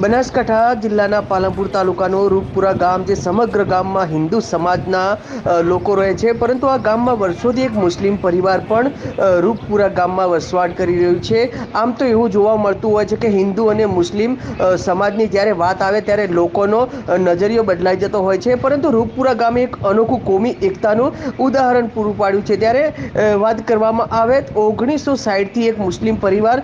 બનાસકાંઠા જિલ્લાના પાલનપુર તાલુકાનું રૂપપુરા ગામ જે સમગ્ર ગામમાં હિન્દુ સમાજના લોકો રહે છે. પરંતુ આ ગામમાં વર્ષોથી એક મુસ્લિમ પરિવાર પણ રૂપપુરા ગામમાં વસવાટ કરી રહ્યું છે. આમ તો એવું જોવા મળતું હોય છે કે હિન્દુ અને મુસ્લિમ સમાજની જ્યારે વાત આવે ત્યારે લોકોનો નજરિયો બદલાઈ જતો હોય છે. પરંતુ રૂપપુરા ગામે એક અનોખું કોમી એકતાનું ઉદાહરણ પૂરું પાડ્યું છે. ત્યારે વાત કરવામાં આવે ઓગણીસો સાઠથી એક મુસ્લિમ પરિવાર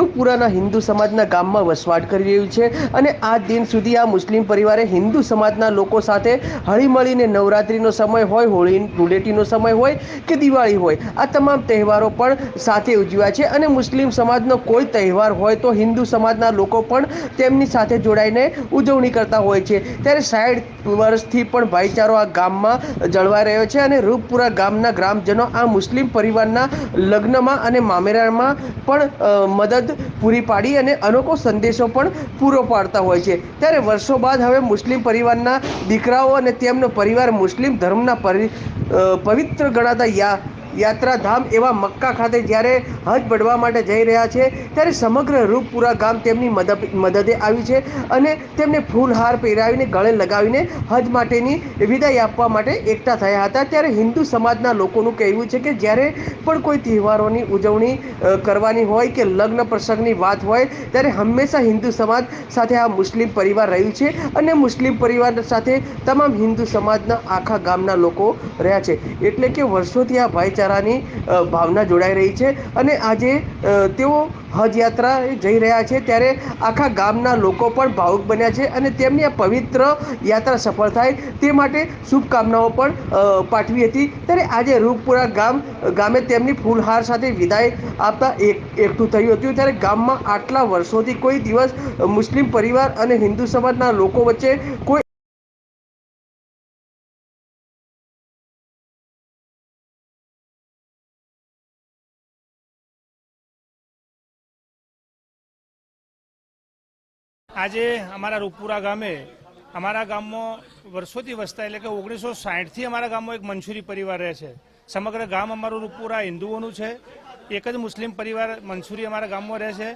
રૂપપુરાના હિન્દુ સમાજના ગામમાં વસવાટ કરી રહ્યું છે. અને આ દિન સુધી આ મુસ્લિમ પરિવારે હિન્દુ સમાજના લોકો સાથે હળીમળીને નવરાત્રિનો સમય હોય, હોળી ધૂળેટીનો સમય હોય કે દિવાળી હોય, આ તમામ તહેવારો પણ સાથે ઉજવ્યા છે. અને મુસ્લિમ સમાજનો કોઈ તહેવાર હોય તો હિન્દુ સમાજના લોકો પણ તેમની સાથે જોડાઈને ઉજવણી કરતા હોય છે. ત્યારે સાઠ વર્ષથી પણ ભાઈચારો આ ગામમાં જળવાઈ રહ્યો છે અને રૂપપુરા ગામના ગ્રામજનો આ મુસ્લિમ પરિવારના લગ્નમાં અને મામેરામાં પણ મદદ પૂરી પાડી અને અનોખો સંદેશો પણ પૂરો પાડતા હોય છે. ત્યારે વર્ષો બાદ હવે મુસ્લિમ પરિવારના દીકરાઓ અને તેમનો પરિવાર મુસ્લિમ ધર્મના પવિત્ર ગણાતા યા યાત્રાધામ એવા મક્કા ખાતે જ્યારે હજ પડવા માટે જઈ રહ્યા છે, ત્યારે સમગ્ર રૂપપુરા ગામ તેમની મદદ મદદે આવ્યું છે અને તેમને ફૂલહાર પહેરાવીને, ગળે લગાવીને હજ માટેની વિદાય આપવા માટે એકઠા થયા હતા. ત્યારે હિન્દુ સમાજના લોકોનું કહેવું છે કે જ્યારે પણ કોઈ તહેવારોની ઉજવણી કરવાની હોય કે લગ્ન પ્રસંગની વાત હોય, ત્યારે હંમેશા હિન્દુ સમાજ સાથે આ મુસ્લિમ પરિવાર રહ્યું છે અને મુસ્લિમ પરિવાર સાથે તમામ હિન્દુ સમાજના આખા ગામના લોકો રહ્યા છે. એટલે કે વર્ષોથી આ ભાઈચારાની ભાવના જોડાઈ રહી છે અને આજે તેઓ હજ યાત્રા જઈ રહ્યા છે ત્યારે આખા ગામના લોકો પણ ભાવુક બન્યા છે અને તેમની આ પવિત્ર યાત્રા સફળ થાય તે માટે શુભકામનાઓ પણ પાઠવી હતી. ત્યારે આજે રૂપપુરા ગામ, ગામે તેમની ફૂલહાર સાથે વિદાય આપતા એક, એકઠું થયું હતું. ત્યારે ગામમાં આટલા વર્ષોથી કોઈ દિવસ મુસ્લિમ પરિવાર અને હિન્દુ સમાજના લોકો વચ્ચે કોઈ આજે અમારા રૂપપુરા ગામે, અમારા ગામમાં વર્ષોથી વસતા, એટલે કે ઓગણીસો સાહીઠથી અમારા ગામમાં એક મંસૂરી પરિવાર રહે છે. સમગ્ર ગામ અમારું રૂપપુરા હિન્દુઓનું છે. એક જ મુસ્લિમ પરિવાર મંસૂરી અમારા ગામમાં રહે છે.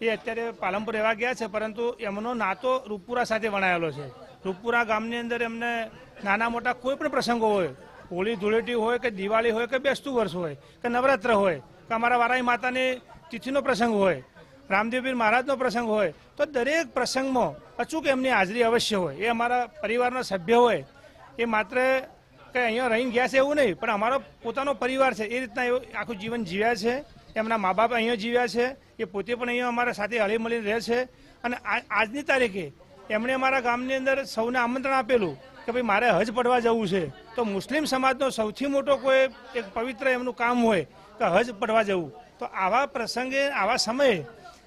એ અત્યારે પાલનપુર રહેવા ગયા છે, પરંતુ એમનો નાતો રૂપપુરા સાથે વણાયેલો છે. રૂપપુરા ગામની અંદર એમને નાના મોટા કોઈ પણ પ્રસંગો હોય, હોળી ધૂળેટી હોય કે દિવાળી હોય કે બેસતું વર્ષ હોય, કે નવરાત્ર હોય, કે અમારા વારાઈ માતાની તિથિનો પ્રસંગ હોય રામદેવપીર મહારાજનો પ્રસંગ હોય, તો દરેક પ્રસંગમાં અચૂક એમની હાજરી અવશ્ય હોય. એ અમારા પરિવારના સભ્ય હોય. એ માત્ર કંઈ અહીંયા રહીને ગયા છે એવું નહીં, પણ અમારો પોતાનો પરિવાર છે. એ રીતના એવું આખું જીવન જીવ્યા છે. એમના મા બાપ અહીંયા જીવ્યા છે. એ પોતે પણ અહીંયા અમારા સાથે હળી મળીને રહે છે. અને આજની તારીખે એમણે અમારા ગામની અંદર સૌને આમંત્રણ આપેલું કે ભાઈ મારે હજ પડવા જવું છે. તો મુસ્લિમ સમાજનો સૌથી મોટો કોઈ એક પવિત્ર એમનું કામ હોય કે હજ પડવા જવું. તો આવા પ્રસંગે, આવા સમયે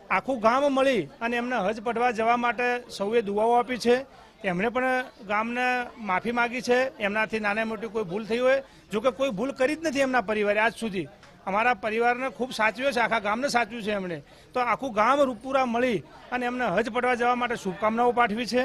આખું ગામ મળી અને એમને હજ પડવા જવા માટે સૌએ દુવાઓ આપી છે. એમણે પણ ગામને માફી માગી છે. એમનાથી નાના મોટી કોઈ ભૂલ થઈ હોય, જો કે કોઈ ભૂલ કરી જ નથી એમના પરિવારે આજ સુધી. અમારા પરિવારને ખૂબ સાચવ્યો છે, આખા ગામને સાચવ્યું છે એમણે. તો આખું ગામ રૂપુરા મળી અને એમને હજ પડવા જવા માટે શુભકામનાઓ પાઠવી છે.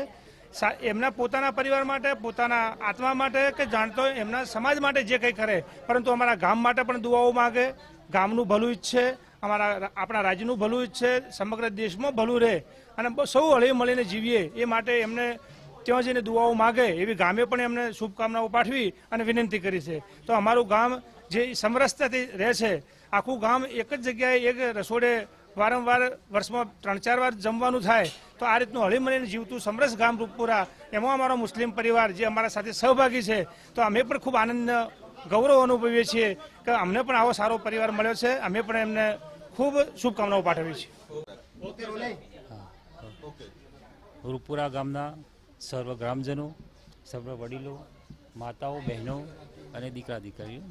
એમના પોતાના પરિવાર માટે, પોતાના આત્મા માટે કે જાણતો એમના સમાજ માટે જે કંઈ કરે. પરંતુ અમારા ગામ માટે પણ દુઆઓ માગે, ગામનું ભલું ઈચ્છે અમારા આપણા રાજ્યનું ભલું છે, સમગ્ર દેશમાં ભલું રહે. અને સૌ હળી મળીને જીવીએ, એ માટે એમને ત્યાં જઈને દુઆઓ માગે, એવી ગામે પણ એમને શુભકામનાઓ પાઠવી અને વિનંતી કરી છે. તો અમારું ગામ જે સમરસતાથી રહે છે, આખું ગામ એક જ જગ્યાએ એક રસોડે વારંવાર વર્ષમાં ત્રણ ચાર વાર જમવાનું થાય, તો આ રીતનું હળીમળીને જીવતું સમરસ ગામ રૂપપુરા, એમાં અમારો મુસ્લિમ પરિવાર જે અમારા સાથે સહભાગી છે, તો અમે પણ ખૂબ આનંદ ગૌરવ અનુભવીએ છીએ કે અમને પણ આવો સારો પરિવાર મળ્યો છે. અમે પણ એમને ખૂબ શુભકામનાઓ પાઠવી છીએ. રૂપુરા ગામના સર્વ ગ્રામજનો, સર્વ વડીલો, માતાઓ, બહેનો અને દીકરા દીકરીઓ.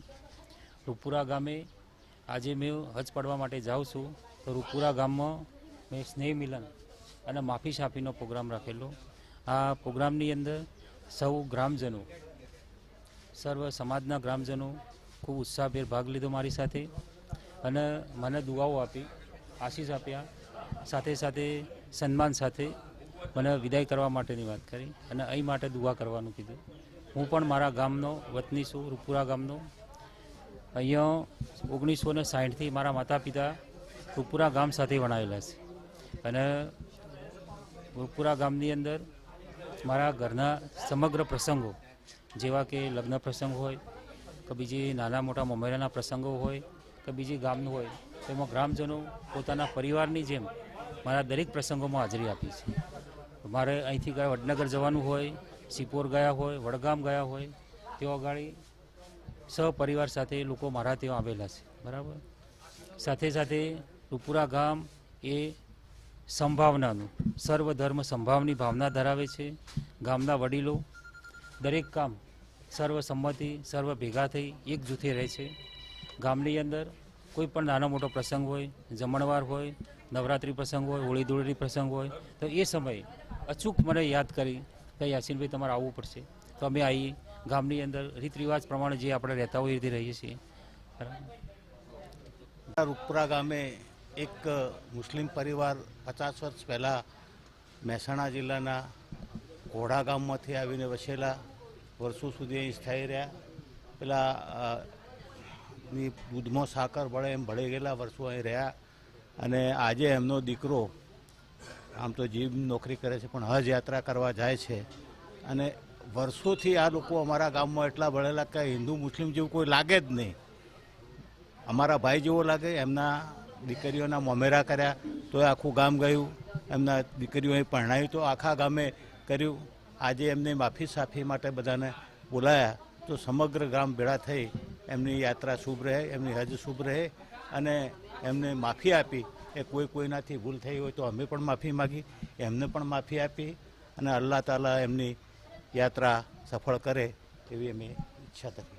રૂપુરા ગામે આજે મેં હજ પડવા માટે જાઉં છું. તો રૂપુરા ગામમાં મેં સ્નેહ મિલન અને માફી સાફીનો પ્રોગ્રામ રાખેલો. આ પ્રોગ્રામની અંદર સૌ ગ્રામજનો સર્વ સમાજના ગ્રામજનો ખૂબ ઉત્સાહભેર ભાગ લીધો મારી સાથે અને મને દુઆઓ આપી, આશીષ આપ્યા, સાથે સાથે સન્માન સાથે મને વિદાય કરવા માટેની વાત કરી અને અહીં માટે દુઆ કરવાનું કીધું. હું પણ મારા ગામનો વતની છું, રૂપુરા ગામનો. અહીંયા ઓગણીસો ને સાહીઠથી મારા માતા પિતા રૂપુરા ગામ સાથે વણાયેલા છે. અને રૂપુરા ગામની અંદર મારા ઘરના સમગ્ર પ્રસંગો જેવા કે લગ્ન પ્રસંગ હોય, કે બીજી નાના મોટા મમેરાના પ્રસંગો હોય, કે બીજી ગામનું હોય તેમાં ગ્રામજનો પોતાના પરિવારની જેમ મારા દરેક પ્રસંગોમાં હાજરી આપી છે. મારે અહીંથી ગયા વડનગર જવાનું હોય, સિપોર ગયા હોય, વડગામ ગયા હોય, તેઓ અગાડી સહપરિવાર સાથે લોકો મારા ત્યાં આવેલા છે. બરાબર? સાથે સાથે રૂપુરા ગામ એ સંભાવનાનું, સર્વધર્મ સંભાવની ભાવના ધરાવે છે. ગામના વડીલો દરેક કામ સર્વસંમતિ સર્વ ભેગા થઈ એક જૂથે રહે છે. ગામની અંદર કોઈ પણ નાનો મોટો પ્રસંગ હોય, જમણવાર હોય, નવરાત્રિ પ્રસંગ હોય, હોળી ધૂળેટી પ્રસંગ હોય, તો એ સમયે અચૂક મને યાદ કરી કે યાસીનભાઈ તમારે આવવું પડશે. તો અમે આવીએ ગામની અંદર રીત રિવાજ પ્રમાણે જે આપણે રહેતા હોય એ રીતે રહીએ છીએ. રૂપરા ગામે એક મુસ્લિમ પરિવાર પચાસ વર્ષ પહેલાં મહેસાણા જિલ્લાના ઘોડા ગામમાંથી આવીને વસેલા વર્ષો સુધી અહીં સ્થાયી રહ્યા. પેલા ની દૂધમાં સાકર ભળે એમ ભળી ગયેલા વર્ષો અહીં રહ્યા. અને આજે એમનો દીકરો, આમ તો જીવ નોકરી કરે છે, પણ હજ યાત્રા કરવા જાય છે. અને વર્ષોથી આ લોકો અમારા ગામમાં એટલા ભળેલા કે હિન્દુ, મુસ્લિમ જેવું કોઈ લાગે જ નહીં. અમારા ભાઈ જેવો લાગે, એમના દીકરીઓના મોમેરા કર્યા તો આખું ગામ ગયું. એમના દીકરીઓ અહીં પરણાવી તો આખા ગામે કર્યું. આજે એમને માફી સાફી માટે બધાને બોલાયા તો સમગ્ર ગામ ભેળા થઈ. એમની યાત્રા શુભ રહે, એમની હજ શુભ રહે અને એમને માફી આપી. એ કોઈ કોઈનાથી ભૂલ થઈ હોય તો અમે પણ માફી માગી, એમને પણ માફી આપી અને અલ્લાહ તાલા એમની યાત્રા સફળ કરે એવી અમે ઈચ્છા કરી